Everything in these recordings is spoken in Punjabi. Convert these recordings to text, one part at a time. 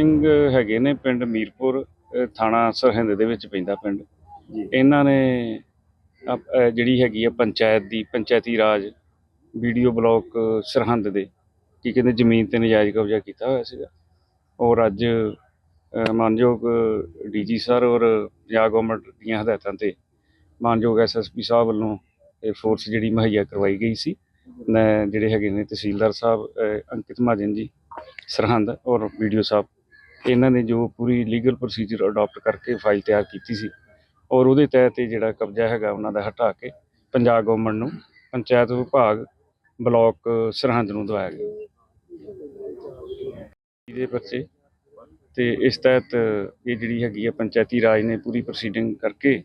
ਸਿੰਘ ਹੈਗੇ ਨੇ ਪਿੰਡ ਮੀਰਪੁਰ ਥਾਣਾ ਸਰਹਿੰਦ ਦੇ ਵਿੱਚ ਪੈਂਦਾ ਪਿੰਡ। ਇਹਨਾਂ ਨੇ ਜਿਹੜੀ ਹੈਗੀ ਆ ਪੰਚਾਇਤ ਦੀ ਪੰਚਾਇਤੀ ਰਾਜ ਵੀਡੀਓ ਬਲਾਕ ਸਰਹੰਦ ਦੇ ਕੀ ਕਹਿੰਦੇ ਜ਼ਮੀਨ ਤੇ ਨਜਾਇਜ਼ ਕਬਜ਼ਾ ਕੀਤਾ ਹੋਇਆ ਸੀਗਾ। ਔਰ ਅੱਜ ਮਾਨਯੋਗ ਡੀਜੀ ਸਰ ਔਰ ਪੰਜਾਬ ਗਵਰਨਮੈਂਟ ਦੀਆਂ ਹਦਾਇਤਾਂ ਤੇ ਮਾਨਯੋਗ ਐਸਐਸਪੀ ਸਾਹਿਬ ਵੱਲੋਂ ਇਹ ਫੋਰਸ ਜਿਹੜੀ ਮੁਹੱਈਆ ਕਰਵਾਈ ਗਈ ਸੀ। ਜਿਹੜੇ ਹੈਗੇ ਨੇ ਤਹਿਸੀਲਦਾਰ ਸਾਹਿਬ ਅੰਕਿਤ ਮਹਾਜਨ ਜੀ ਸਰਹੰਦ ਔਰ ਵੀਡੀਓ ਸਾਹਿਬ ਇਹਨਾਂ ਨੇ ਜੋ ਪੂਰੀ ਲੀਗਲ ਪ੍ਰੋਸੀਜਰ ਅਡਾਪਟ ਕਰਕੇ ਫਾਈਲ ਤਿਆਰ ਕੀਤੀ ਸੀ ਔਰ ਉਹਦੇ ਤਹਿਤ ਇਹ ਜਿਹੜਾ ਕਬਜ਼ਾ ਹੈਗਾ ਉਹਨਾਂ ਦਾ ਹਟਾ ਕੇ ਪੰਜਾਬ ਗਵਰਨਮੈਂਟ ਨੂੰ ਪੰਚਾਇਤ ਵਿਭਾਗ ਬਲਾਕ ਸਰਹੰਦ ਨੂੰ ਦਵਾਇਆ ਗਿਆ। ਇਹਦੇ ਬੱਚੇ ਤੇ ਇਸ ਤਹਿਤ ਇਹ ਜਿਹੜੀ ਹੈਗੀ ਹੈ ਪੰਚਾਇਤੀ ਰਾਜ ਨੇ ਪੂਰੀ ਪ੍ਰੋਸੀਡਿੰਗ ਕਰਕੇ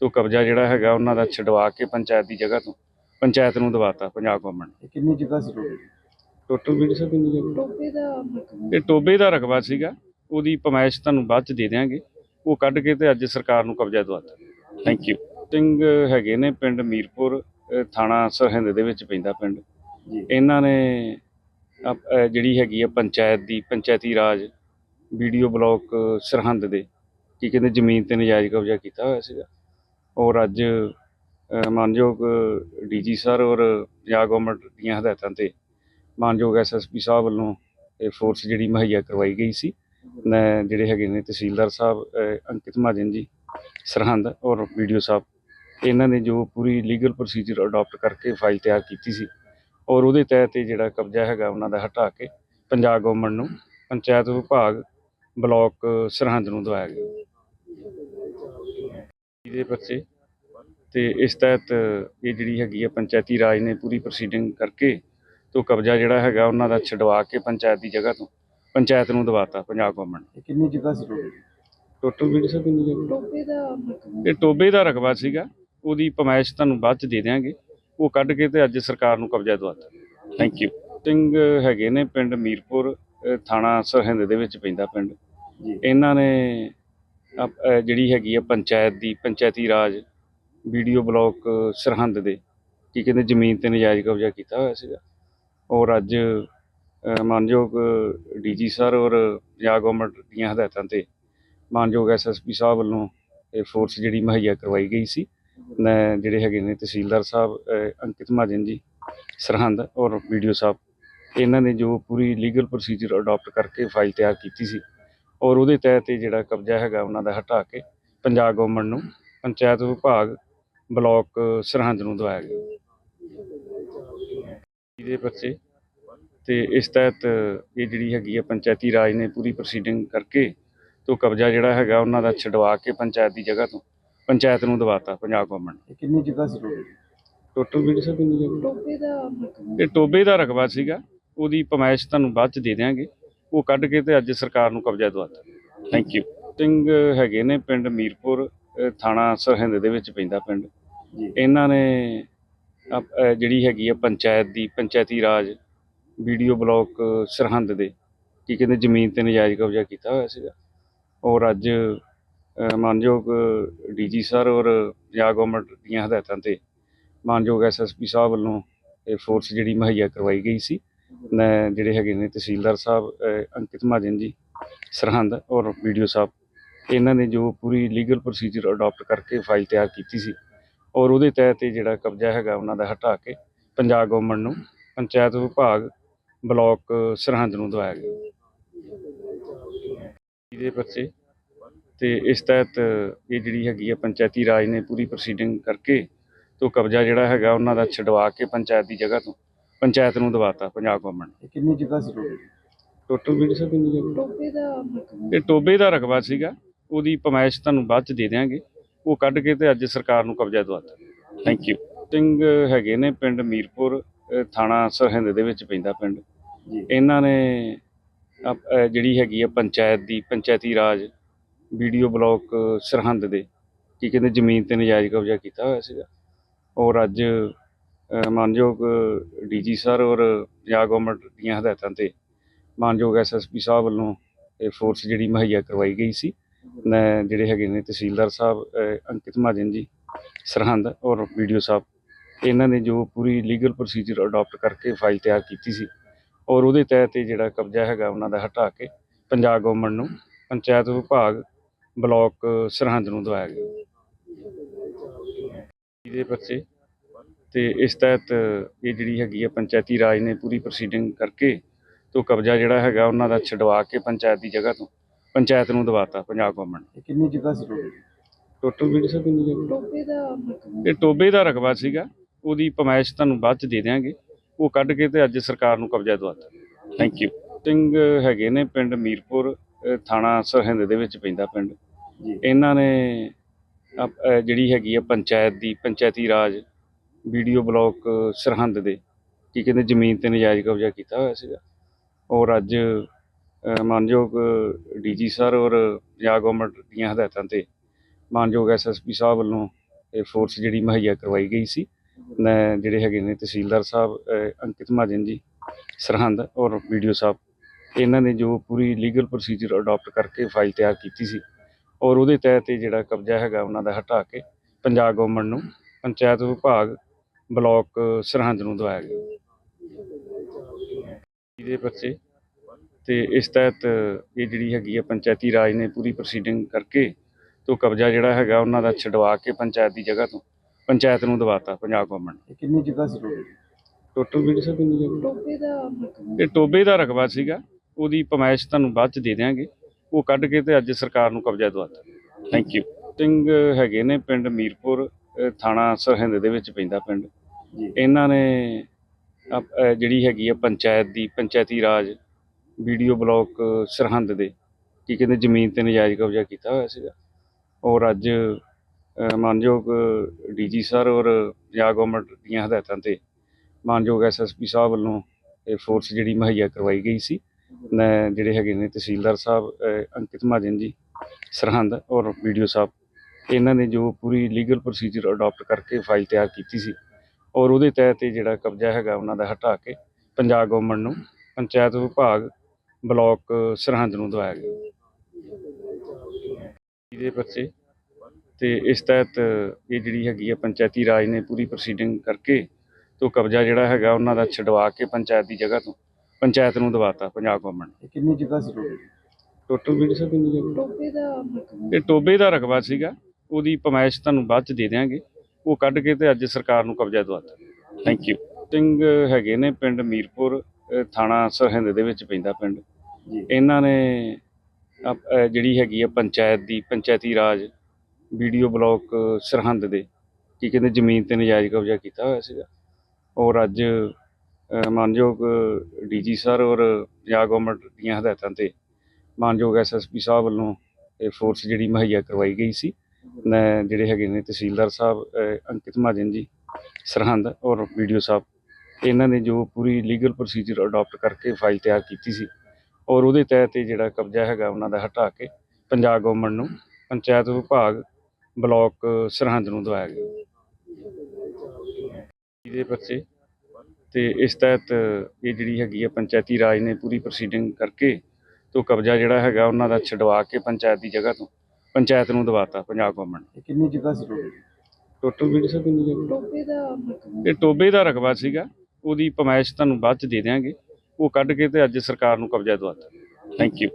ਤੋਂ ਕਬਜ਼ਾ ਜਿਹੜਾ ਹੈਗਾ ਉਹਨਾਂ ਦਾ ਛਡਵਾ ਕੇ ਪੰਚਾਇਤ ਦੀ ਜਗ੍ਹਾ ਤੋਂ ਪੰਚਾਇਤ ਨੂੰ ਦਵਾਤਾ ਪੰਜਾਬ ਗਵਰਨਮੈਂਟ ਇਹ ਕਿੰਨੀ ਜਗ੍ਹਾ ਸੀ ਟੋਟਲ ਵੀਡੀਓ ਸਾਹਿਬ ਕਿੰਨੀ ਜਗ੍ਹਾ? ਟੋਪੇ ਦਾ ਇਹ ਟੋਬੇ ਦਾ ਰਕਬਾ ਸੀਗਾ। ਉਹਦੀ ਪਮਾਇਸ਼ ਤੁਹਾਨੂੰ ਬਾਅਦ ਚ ਦੇ ਦਿਆਂਗੇ। ਉਹ ਕੱਢ ਕੇ ਤੇ ਅੱਜ ਸਰਕਾਰ ਨੂੰ ਕਬਜ਼ਾ ਦਵਾਤਾ ਥੈਂਕ ਯੂ ਸਿੰਘ ਹੈਗੇ ਨੇ ਪਿੰਡ ਮੀਰਪੁਰ ਥਾਣਾ ਸਰਹਿੰਦ ਦੇ ਵਿੱਚ ਪੈਂਦਾ ਪਿੰਡ। ਇਹਨਾਂ ਨੇ ਜਿਹੜੀ ਹੈਗੀ ਆ ਪੰਚਾਇਤ ਦੀ ਪੰਚਾਇਤੀ ਰਾਜ ਵੀਡੀਓ ਬਲਾਕ ਸਰਹੰਦ ਦੇ ਕੀ ਕਹਿੰਦੇ ਜ਼ਮੀਨ ਤੇ ਨਜਾਇਜ਼ ਕਬਜ਼ਾ ਕੀਤਾ ਹੋਇਆ ਸੀਗਾ। ਔਰ ਅੱਜ ਮਾਨਯੋਗ ਡੀਜੀ ਸਰ ਔਰ ਪੰਜਾਬ ਗਵਰਨਮੈਂਟ ਦੀਆਂ ਹਦਾਇਤਾਂ ਤੇ ਮਾਨਯੋਗ ਐਸਐਸਪੀ ਸਾਹਿਬ ਵੱਲੋਂ ਇਹ ਫੋਰਸ ਜਿਹੜੀ ਮੁਹੱਈਆ ਕਰਵਾਈ ਗਈ ਸੀ। ਜਿਹੜੇ ਹੈਗੇ ਨੇ ਤਹਿਸੀਲਦਾਰ ਸਾਹਿਬ ਅੰਕਿਤ ਮਹਾਜਨ ਜੀ, ਸਰਹੰਦ ਔਰ ਵੀਡੀਓ ਸਾਹਿਬ, ਇਹਨਾਂ ਨੇ ਜੋ ਪੂਰੀ ਲੀਗਲ ਪ੍ਰੋਸੀਜਰ ਅਡਾਪਟ ਕਰਕੇ ਫਾਈਲ ਤਿਆਰ ਕੀਤੀ ਸੀ ਔਰ ਉਹਦੇ ਤਹਿਤ ਇਹ ਜਿਹੜਾ ਕਬਜ਼ਾ ਹੈਗਾ ਉਹਨਾਂ ਦਾ ਹਟਾ ਕੇ ਪੰਜਾਬ ਗਵਰਨਮੈਂਟ ਨੂੰ ਪੰਚਾਇਤ ਵਿਭਾਗ ਬਲਾਕ ਸਰਹੰਦ ਨੂੰ ਦਵਾਇਆ ਗਿਆ। ਇਹਦੇ ਬੱਚੇ ਤੇ ਇਸ ਤਹਿਤ ਇਹ ਜਿਹੜੀ ਹੈਗੀ ਆ ਪੰਚਾਇਤੀ ਰਾਜ ਨੇ ਪੂਰੀ ਪ੍ਰੋਸੀਡਿੰਗ ਕਰਕੇ ਤੋਂ ਕਬਜ਼ਾ ਜਿਹੜਾ ਹੈਗਾ ਉਹਨਾਂ ਦਾ ਛਡਵਾ ਕੇ ਪੰਚਾਇਤ ਦੀ ਜਗ੍ਹਾ ਤੋਂ ਪੰਚਾਇਤ ਨੂੰ ਦਵਾਤਾ ਪੰਜਾਬ ਗਵਰਨਮੈਂਟ ਇਹ ਕਿੰਨੀ ਜਗ੍ਹਾ ਸੀ ਟੋਟਲ ਟੋਟਲ ਵੀਡੀਓ ਸਾਹਿਬ ਕਿੰਨੀ ਜਗ੍ਹਾ ਟੋਪੇ ਦਾ ਇਹ ਟੋਬੇ ਦਾ ਰਕਬਾ ਸੀਗਾ। ਉਹਦੀ ਪਮਾਇਸ਼ ਤੁਹਾਨੂੰ ਬਾਅਦ ਚ ਦੇ ਦਿਆਂਗੇ। ਉਹ ਕੱਢ ਕੇ ਤੇ ਅੱਜ ਸਰਕਾਰ ਨੂੰ ਕਬਜ਼ਾ ਦਵਾਤਾ। ਥੈਂਕ ਯੂ ਸਿੰਘ ਹੈਗੇ ਨੇ ਪਿੰਡ ਮੀਰਪੁਰ ਥਾਣਾ ਸਰਹਿੰਦ ਦੇ ਵਿੱਚ ਪੈਂਦਾ ਪਿੰਡ। ਜੀ। ਇਹਨਾਂ ਨੇ ਜਿਹੜੀ ਹੈਗੀ ਆ ਪੰਚਾਇਤ ਦੀ ਪੰਚਾਇਤੀ ਰਾਜ ਵੀਡੀਓ ਬਲਾਕ ਸਰਹੰਦ ਦੇ ਕੀ ਕਹਿੰਦੇ ਜ਼ਮੀਨ ਤੇ ਨਜਾਇਜ਼ ਕਬਜ਼ਾ ਕੀਤਾ ਹੋਇਆ ਸੀਗਾ। ਔਰ ਅੱਜ ਮਾਨਯੋਗ ਡੀਜੀ ਸਰ ਔਰ ਪੰਜਾਬ ਗਵਰਨਮੈਂਟ ਦੀਆਂ ਹਦਾਇਤਾਂ ਤੇ ਮਾਨਯੋਗ ਐਸਐਸਪੀ ਸਾਹਿਬ ਵੱਲੋਂ ਇਹ ਫੋਰਸ ਜਿਹੜੀ ਮੁਹੱਈਆ ਕਰਵਾਈ ਗਈ ਸੀ। ਨੇ ਜਿਹੜੇ ਹੈਗੇ ਨੇ ਤਹਿਸੀਲਦਾਰ ਸਾਹਿਬ ਅੰਕਿਤ ਮਹਾਜਨ ਜੀ, ਸਰਹੰਦ ਔਰ ਵੀਡੀਓ ਸਾਹਿਬ, ਇਹਨਾਂ ਨੇ ਜੋ ਪੂਰੀ ਲੀਗਲ ਪ੍ਰੋਸੀਜਰ ਅਡਾਪਟ ਕਰਕੇ ਫਾਈਲ ਤਿਆਰ ਕੀਤੀ ਸੀ ਔਰ ਉਹਦੇ ਤਹਿਤ ਇਹ ਜਿਹੜਾ ਕਬਜ਼ਾ ਹੈਗਾ ਉਹਨਾਂ ਦਾ ਹਟਾ ਕੇ ਪੰਜਾਬ ਗਵਰਨਮੈਂਟ ਨੂੰ ਪੰਚਾਇਤ ਵਿਭਾਗ ਬਲਾਕ ਸਰਹੰਦ ਨੂੰ ਦਵਾਇਆ ਗਿਆ। ਇਹਦੇ ਬੱਚੇ ਤੇ ਇਸ ਤਹਿਤ ਇਹ ਜਿਹੜੀ ਹੈਗੀ ਹੈ ਪੰਚਾਇਤੀ ਰਾਜ ਨੇ ਪੂਰੀ ਪ੍ਰੋਸੀਡਿੰਗ ਕਰਕੇ ਤੋਂ ਕਬਜ਼ਾ ਜਿਹੜਾ ਹੈਗਾ ਉਹਨਾਂ ਦਾ ਛਡਵਾ ਕੇ ਪੰਚਾਇਤ ਦੀ ਜਗ੍ਹਾ ਤੋਂ ਪੰਚਾਇਤ ਨੂੰ ਦਵਾਤਾ ਪੰਜਾਬ ਗਵਰਨਮੈਂਟ ਇਹ ਕਿੰਨੀ ਜਗ੍ਹਾ ਸੀ ਟੋਟਲ ਵੀਡੀਓ ਸਾਹਿਬ ਕਿੰਨੀ ਜਗ੍ਹਾ ਟੋਪੇ ਦਾ ਇਹ ਟੋਬੇ ਦਾ ਰਕਬਾ ਸੀਗਾ ਉਹਦੀ ਪਮਾਇਸ਼ ਤੁਹਾਨੂੰ ਬਾਅਦ ਚ ਦੇ ਦਿਆਂਗੇ। ਉਹ ਕੱਢ ਕੇ ਤੇ ਅੱਜ ਸਰਕਾਰ ਨੂੰ ਕਬਜ਼ਾ ਦਵਾਤਾ। ਥੈਂਕ ਯੂ ਸਿੰਘ ਹੈਗੇ ਨੇ ਪਿੰਡ ਮੀਰਪੁਰ ਥਾਣਾ ਸਰਹਿੰਦ ਦੇ ਵਿੱਚ ਪੈਂਦਾ ਪਿੰਡ। ਜੀ। ਇਹਨਾਂ ਨੇ ਜਿਹੜੀ ਹੈਗੀ ਆ ਪੰਚਾਇਤ ਦੀ ਪੰਚਾਇਤੀ ਰਾਜ ਵੀਡੀਓ ਬਲਾਕ ਸਰਹੰਦ ਦੇ, ਕੀ ਕਹਿੰਦੇ ਜ਼ਮੀਨ ਤੇ ਨਜਾਇਜ਼ ਕਬਜ਼ਾ ਕੀਤਾ ਹੋਇਆ ਸੀਗਾ। ਔਰ ਅੱਜ, ਅਹ, ਮਾਨਯੋਗ ਡੀਜੀ ਸਰ ਔਰ ਪੰਜਾਬ ਗਵਰਨਮੈਂਟ ਦੀਆਂ ਹਦਾਇਤਾਂ ਤੇ ਮਾਨਯੋਗ ਐਸਐਸਪੀ ਸਾਹਿਬ ਵੱਲੋਂ ਇਹ ਫੋਰਸ ਜਿਹੜੀ ਮੁਹੱਈਆ ਕਰਵਾਈ ਗਈ ਸੀ। ਨੇ ਜਿਹੜੇ ਹੈਗੇ ਨੇ ਤਹਿਸੀਲਦਾਰ ਸਾਹਿਬ ਅੰਕਿਤ ਮਹਾਜਨ ਜੀ, ਸਰਹੰਦ ਔਰ ਵੀਡੀਓ ਸਾਹਿਬ, ਇਹਨਾਂ ਨੇ ਜੋ ਪੂਰੀ ਲੀਗਲ ਪ੍ਰੋਸੀਜਰ ਅਡਾਪਟ ਕਰਕੇ ਫਾਈਲ ਤਿਆਰ ਕੀਤੀ ਸੀ। ਔਰ ਉਹਦੇ ਤਹਿਤ ਇਹ ਜਿਹੜਾ ਕਬਜ਼ਾ ਹੈਗਾ, ਉਹਨਾਂ ਦਾ ਹਟਾ ਕੇ ਪੰਜਾਬ ਗਵਰਨਮੈਂਟ ਨੂੰ, ਪੰਚਾਇਤ ਵਿਭਾਗ ਬਲਾਕ ਸਰਹੰਦ ਨੂੰ ਦਵਾਇਆ ਗਿਆ। ਇਹਦੇ ਬੱਚੇ ਤੇ ਇਸ ਤਹਿਤ ਇਹ ਜਿਹੜੀ ਹੈਗੀ ਹੈ ਪੰਚਾਇਤੀ ਰਾਜ ਨੇ ਪੂਰੀ ਪ੍ਰੋਸੀਡਿੰਗ ਕਰਕੇ ਤੋਂ ਕਬਜ਼ਾ ਜਿਹੜਾ ਹੈਗਾ ਉਹਨਾਂ ਦਾ ਛਡਵਾ ਕੇ ਪੰਚਾਇਤ ਦੀ ਜਗ੍ਹਾ ਤੋਂ ਪੰਚਾਇਤ ਨੂੰ ਦਵਾਤਾ ਪੰਜਾਬ ਗਵਰਨਮੈਂਟ ਇਹ ਕਿੰਨੀ ਜਗ੍ਹਾ ਸੀ ਟੋਟਲ ਵੀਡੀਓ ਸਾਹਿਬ ਕਿੰਨੀ ਜਗ੍ਹਾ? ਟੋਪੇ ਦਾ ਇਹ ਟੋਬੇ ਦਾ ਰਕਬਾ ਸੀਗਾ ਉਹਦੀ ਪਮਾਇਸ਼ ਤੁਹਾਨੂੰ ਬਾਅਦ ਚ ਦੇ ਦਿਆਂਗੇ। ਉਹ ਕੱਢ ਕੇ ਤੇ ਅੱਜ ਸਰਕਾਰ ਨੂੰ ਕਬਜ਼ਾ ਦਵਾਤਾ। ਥੈਂਕ ਯੂ ਸਿੰਘ ਹੈਗੇ ਨੇ ਪਿੰਡ ਮੀਰਪੁਰ ਥਾਣਾ ਸਰਹਿੰਦ ਦੇ ਵਿੱਚ ਪੈਂਦਾ ਪਿੰਡ। ਇਹਨਾਂ ਨੇ ਜਿਹੜੀ ਹੈਗੀ ਆ ਪੰਚਾਇਤ ਦੀ, ਪੰਚਾਇਤੀ ਰਾਜ, ਵੀਡੀਓ ਬਲਾਕ ਸਰਹੰਦ ਦੇ, ਕੀ ਕਹਿੰਦੇ ਜ਼ਮੀਨ ਤੇ ਨਜਾਇਜ਼ ਕਬਜ਼ਾ ਕੀਤਾ ਹੋਇਆ ਸੀਗਾ। ਔਰ ਅੱਜ ਅਹ ਮਾਨਯੋਗ ਡੀਜੀ ਸਰ ਔਰ ਪੰਜਾਬ ਗਵਰਨਮੈਂਟ ਦੀਆਂ ਹਦਾਇਤਾਂ ਤੇ ਮਾਨਯੋਗ ਐਸਐਸਪੀ ਸਾਹਿਬ ਵੱਲੋਂ ਇਹ ਫੋਰਸ ਜਿਹੜੀ ਮੁਹੱਈਆ ਕਰਵਾਈ ਗਈ ਸੀ। ਨੇ ਜਿਹੜੇ ਹੈਗੇ ਨੇ ਤਹਿਸੀਲਦਾਰ ਸਾਹਿਬ ਅੰਕਿਤ ਮਹਾਜਨ ਜੀ, ਸਰਹੰਦ ਔਰ ਵੀਡੀਓ ਸਾਹਿਬ, ਇਹਨਾਂ ਨੇ ਜੋ ਪੂਰੀ ਲੀਗਲ ਪ੍ਰੋਸੀਜਰ ਅਡਾਪਟ ਕਰਕੇ ਫਾਈਲ ਤਿਆਰ ਕੀਤੀ ਸੀ ਔਰ ਉਹਦੇ ਤਹਿਤ ਇਹ ਜਿਹੜਾ ਕਬਜ਼ਾ ਹੈਗਾ ਉਹਨਾਂ ਦਾ ਹਟਾ ਕੇ ਪੰਜਾਬ ਗਵਰਨਮੈਂਟ ਨੂੰ ਪੰਚਾਇਤ ਵਿਭਾਗ ਬਲਾਕ ਸਰਹੰਦ ਨੂੰ ਦਵਾਇਆ ਗਿਆ। ਇਹਦੇ ਬੱਚੇ ਤੇ ਇਸ ਤਹਿਤ ਇਹ ਜਿਹੜੀ ਹੈਗੀ ਆ ਪੰਚਾਇਤੀ ਰਾਜ ਨੇ ਪੂਰੀ ਪ੍ਰੋਸੀਡਿੰਗ ਕਰਕੇ ਤੋਂ ਕਬਜ਼ਾ ਜਿਹੜਾ ਹੈਗਾ ਉਹਨਾਂ ਦਾ ਛਡਵਾ ਕੇ ਪੰਚਾਇਤ ਦੀ ਜਗ੍ਹਾ ਤੋਂ ਪੰਚਾਇਤ ਨੂੰ ਦਵਾਤਾ ਪੰਜਾਬ ਗਵਰਨਮੈਂਟ ਇਹ ਕਿੰਨੀ ਜਗ੍ਹਾ ਸੀ ਟੋਟਲ ਵੀਡੀਓ ਸਾਹਿਬ ਕਿੰਨੀ ਜਗ੍ਹਾ? ਟੋਪੇ ਦਾ ਇਹ ਟੋਬੇ ਦਾ ਰਕਬਾ ਸੀਗਾ। ਉਹਦੀ ਪਮਾਇਸ਼ ਤੁਹਾਨੂੰ ਬਾਅਦ ਚ ਦੇ ਦਿਆਂਗੇ। ਉਹ ਕੱਢ ਕੇ ਤੇ ਅੱਜ ਸਰਕਾਰ ਨੂੰ ਕਬਜ਼ਾ ਦਵਾਤਾ ਥੈਂਕ ਯੂ ਸਿੰਘ ਹੈਗੇ ਨੇ ਪਿੰਡ ਮੀਰਪੁਰ ਥਾਣਾ ਸਰਹਿੰਦ ਦੇ ਵਿੱਚ ਪੈਂਦਾ ਪਿੰਡ। ਇਹਨਾਂ ਨੇ ਜਿਹੜੀ ਹੈਗੀ ਆ ਪੰਚਾਇਤ ਦੀ ਪੰਚਾਇਤੀ ਰਾਜ ਵੀਡੀਓ ਬਲਾਕ ਸਰਹੰਦ ਦੇ ਕੀ ਕਹਿੰਦੇ ਜ਼ਮੀਨ ਤੇ ਨਜਾਇਜ਼ ਕਬਜ਼ਾ ਕੀਤਾ ਹੋਇਆ ਸੀਗਾ। ਔਰ ਅੱਜ ਮਾਨਯੋਗ ਡੀਜੀ ਸਰ ਔਰ ਪੰਜਾਬ ਗਵਰਨਮੈਂਟ ਦੀਆਂ ਹਦਾਇਤਾਂ ਤੇ ਮਾਨਯੋਗ ਐਸਐਸਪੀ ਸਾਹਿਬ ਵੱਲੋਂ ਇਹ ਫੋਰਸ ਜਿਹੜੀ ਮੁਹੱਈਆ ਕਰਵਾਈ ਗਈ ਸੀ। ਨੇ ਜਿਹੜੇ ਹੈਗੇ ਨੇ ਤਹਿਸੀਲਦਾਰ ਸਾਹਿਬ ਅੰਕਿਤ ਮਹਾਜਨ ਜੀ, ਸਰਹੰਦ ਔਰ ਵੀਡੀਓ ਸਾਹਿਬ, ਇਹਨਾਂ ਨੇ ਜੋ ਪੂਰੀ ਲੀਗਲ ਪ੍ਰੋਸੀਜਰ ਅਡਾਪਟ ਕਰਕੇ ਫਾਈਲ ਤਿਆਰ ਕੀਤੀ ਸੀ ਔਰ ਉਹਦੇ ਤਹਿਤ ਇਹ ਜਿਹੜਾ ਕਬਜ਼ਾ ਹੈਗਾ ਉਹਨਾਂ ਦਾ ਹਟਾ ਕੇ ਪੰਜਾਬ ਗਵਰਨਮੈਂਟ ਨੂੰ ਪੰਚਾਇਤ ਵਿਭਾਗ ਬਲਾਕ ਸਰਹੰਦ ਨੂੰ ਦਵਾਇਆ ਗਿਆ। ਇਹਦੇ ਬੱਚੇ ਤੇ ਇਸ ਤਹਿਤ ਇਹ ਜਿਹੜੀ ਹੈਗੀ ਆ ਪੰਚਾਇਤੀ ਰਾਜ ਨੇ ਪੂਰੀ ਪ੍ਰੋਸੀਡਿੰਗ ਕਰਕੇ ਤੋਂ ਕਬਜ਼ਾ ਜਿਹੜਾ ਹੈਗਾ ਉਹਨਾਂ ਦਾ ਛਡਵਾ ਕੇ ਪੰਚਾਇਤ ਦੀ ਜਗ੍ਹਾ ਤੋਂ ਪੰਚਾਇਤ ਨੂੰ ਦਵਾਤਾ ਪੰਜਾਬ ਗਵਰਨਮੈਂਟ ਇਹ ਕਿੰਨੀ ਜਗ੍ਹਾ ਸੀ ਟੋਟਲ ਟੋਟਲ ਵੀਡੀਓ ਸਾਹਿਬ ਕਿੰਨੀ ਜਗ੍ਹਾ? ਟੋਪੇ ਦਾ ਰਕਬਾ ਇਹ ਟੋਬੇ ਦਾ ਰਕਬਾ ਸੀਗਾ ਉਹਦੀ ਪਮਾਇਸ਼ ਤੁਹਾਨੂੰ ਬਾਅਦ ਚ ਦੇ ਦਿਆਂਗੇ। ਉਹ ਕੱਢ ਕੇ ਤੇ ਅੱਜ ਸਰਕਾਰ ਨੂੰ ਕਬਜ਼ਾ ਦਵਾਤਾ। ਥੈਂਕ ਯੂ ਸਿੰਘ ਹੈਗੇ ਨੇ ਪਿੰਡ ਮੀਰਪੁਰ ਥਾਣਾ ਸਰਹਿੰਦ ਦੇ ਵਿੱਚ ਪੈਂਦਾ ਪਿੰਡ। ਜੀ। ਇਹਨਾਂ ਨੇ ਜਿਹੜੀ ਹੈਗੀ ਆ ਪੰਚਾਇਤ ਦੀ ਪੰਚਾਇਤੀ ਰਾਜ ਵੀਡੀਓ ਬਲਾਕ ਸਰਹੰਦ ਦੇ ਕੀ ਕਹਿੰਦੇ ਜ਼ਮੀਨ ਤੇ ਨਜਾਇਜ਼ ਕਬਜ਼ਾ ਕੀਤਾ ਹੋਇਆ ਸੀਗਾ। ਔਰ ਅੱਜ ਮਾਨਯੋਗ ਡੀਜੀ ਸਰ ਔਰ ਪੰਜਾਬ ਗਵਰਨਮੈਂਟ ਦੀਆਂ ਹਦਾਇਤਾਂ ਤੇ ਮਾਨਯੋਗ ਐਸਐਸਪੀ ਸਾਹਿਬ ਵੱਲੋਂ ਇਹ ਫੋਰਸ ਜਿਹੜੀ ਮੁਹੱਈਆ ਕਰਵਾਈ ਗਈ ਸੀ। ਨੇ ਜਿਹੜੇ ਹੈਗੇ ਨੇ ਤਹਿਸੀਲਦਾਰ ਸਾਹਿਬ ਅੰਕਿਤ ਮਹਾਜਨ ਜੀ, ਸਰਹੰਦ ਔਰ ਵੀਡੀਓ ਸਾਹਿਬ, ਇਹਨਾਂ ਨੇ ਜੋ ਪੂਰੀ ਲੀਗਲ ਪ੍ਰੋਸੀਜਰ ਅਡਾਪਟ ਕਰਕੇ ਫਾਈਲ ਤਿਆਰ ਕੀਤੀ ਸੀ ਔਰ ਉਹਦੇ ਤਹਿਤ ਇਹ ਜਿਹੜਾ ਕਬਜ਼ਾ ਹੈਗਾ ਉਹਨਾਂ ਦਾ ਹਟਾ ਕੇ ਪੰਜਾਬ ਗਵਰਨਮੈਂਟ ਨੂੰ ਪੰਚਾਇਤ ਵਿਭਾਗ ਬਲਾਕ ਸਰਹੰਦ ਨੂੰ ਦਵਾਇਆ ਗਿਆ। ਇਹਦੇ ਬੱਚੇ ਤੇ ਇਸ ਤਹਿਤ ਇਹ ਜਿਹੜੀ ਹੈਗੀ ਆ ਪੰਚਾਇਤੀ ਰਾਜ ਨੇ ਪੂਰੀ ਪ੍ਰੋਸੀਡਿੰਗ ਕਰਕੇ ਤੋਂ ਕਬਜ਼ਾ ਜਿਹੜਾ ਹੈਗਾ ਉਹਨਾਂ ਦਾ ਛਡਵਾ ਕੇ ਪੰਚਾਇਤ ਦੀ ਜਗ੍ਹਾ ਤੋਂ ਪੰਚਾਇਤ ਨੂੰ ਦਵਾਤਾ ਪੰਜਾਬ ਗਵਰਨਮੈਂਟ ਇਹ ਕਿੰਨੀ ਜਗ੍ਹਾ ਸੀ ਟੋਟਲ ਵੀਡੀਓ ਸਾਹਿਬ ਕਿੰਨੀ ਜਗ੍ਹਾ? ਟੋਪੇ ਦਾ ਰਕਬਾ ਇਹ ਟੋਬੇ ਦਾ ਰਕਬਾ ਸੀਗਾ ਉਹਦੀ ਪਮਾਇਸ਼ ਤੁਹਾਨੂੰ ਬਾਅਦ ਚ ਦੇ ਦਿਆਂਗੇ। ਉਹ ਕੱਢ ਕੇ ਤੇ ਅੱਜ ਸਰਕਾਰ ਨੂੰ ਕਬਜ਼ਾ ਦਵਾਤਾ। ਥੈਂਕ ਯੂ ਸਿੰਘ ਹੈਗੇ ਨੇ ਪਿੰਡ ਮੀਰਪੁਰ ਥਾਣਾ ਸਰਹਿੰਦ ਦੇ ਵਿੱਚ ਪੈਂਦਾ ਪਿੰਡ। ਜੀ। ਇਹਨਾਂ ਨੇ ਜਿਹੜੀ ਹੈਗੀ ਆ ਪੰਚਾਇਤ ਦੀ ਪੰਚਾਇਤੀ ਰਾਜ ਵੀਡੀਓ ਬਲਾਕ ਸਰਹੰਦ ਦੇ, ਕੀ ਕਹਿੰਦੇ ਜ਼ਮੀਨ ਤੇ ਨਜਾਇਜ਼ ਕਬਜ਼ਾ ਕੀਤਾ ਹੋਇਆ ਸੀਗਾ। ਔਰ ਅੱਜ, ਅਹ, ਮਾਨਯੋਗ ਡੀਜੀ ਸਰ ਔਰ ਪੰਜਾਬ ਗਵਰਨਮੈਂਟ ਦੀਆਂ ਹਦਾਇਤਾਂ ਤੇ ਮਾਨਯੋਗ ਐਸਐਸਪੀ ਸਾਹਿਬ ਵੱਲੋਂ ਇਹ ਫੋਰਸ ਜਿਹੜੀ ਮੁਹੱਈਆ ਕਰਵਾਈ ਗਈ ਸੀ। ਨੇ ਜਿਹੜੇ ਹੈਗੇ ਨੇ ਤਹਿਸੀਲਦਾਰ ਸਾਹਿਬ ਅੰਕਿਤ ਮਹਾਜਨ ਜੀ, ਸਰਹੰਦ ਔਰ ਵੀਡੀਓ ਸਾਹਿਬ, ਇਹਨਾਂ ਨੇ ਜੋ ਪੂਰੀ ਲੀਗਲ ਪ੍ਰੋਸੀਜਰ ਅਡਾਪਟ ਕਰਕੇ ਫਾਈਲ ਤਿਆਰ ਕੀਤੀ ਸੀ। ਔਰ ਉਹਦੇ ਤਹਿਤ ਇਹ ਜਿਹੜਾ ਕਬਜ਼ਾ ਹੈਗਾ, ਉਹਨਾਂ ਦਾ ਹਟਾ ਕੇ ਪੰਜਾਬ ਗਵਰਨਮੈਂਟ ਨੂੰ, ਪੰਚਾਇਤ ਵਿਭਾਗ ਬਲਾਕ ਸਰਹੰਦ ਨੂੰ ਦਵਾਇਆ ਗਿਆ। ਇਹਦੇ ਬੱਚੇ ਤੇ ਇਸ ਤਹਿਤ ਇਹ ਜਿਹੜੀ ਹੈਗੀ ਆ ਪੰਚਾਇਤੀ ਰਾਜ ਨੇ ਪੂਰੀ ਪ੍ਰੋਸੀਡਿੰਗ ਕਰਕੇ ਤੋਂ ਕਬਜ਼ਾ ਜਿਹੜਾ ਹੈਗਾ ਉਹਨਾਂ ਦਾ ਛਡਵਾ ਕੇ ਪੰਚਾਇਤ ਦੀ ਜਗ੍ਹਾ ਤੋਂ ਪੰਚਾਇਤ ਨੂੰ ਦਵਾਤਾ ਪੰਜਾਬ ਗਵਰਨਮੈਂਟ ਕਿੰਨੀ ਜਗ੍ਹਾ ਸੀ ਟੋਟਲ ਵੀਡੀਓ ਸਾਹਿਬ ਕਿੰਨੀ ਜਗ੍ਹਾ? ਟੋਪੇ ਦਾ ਰਕਬਾ। ਇਹ ਟੋਬੇ ਦਾ ਰਕਬਾ ਸੀਗਾ। ਉਹਦੀ ਪਮਾਇਸ਼ ਤੁਹਾਨੂੰ ਬਾਅਦ ਚ ਦੇ ਦਿਆਂਗੇ। ਉਹ ਕੱਢ ਕੇ ਤੇ ਅੱਜ ਸਰਕਾਰ ਨੂੰ ਕਬਜ਼ਾ ਦਵਾਤਾ। Thank you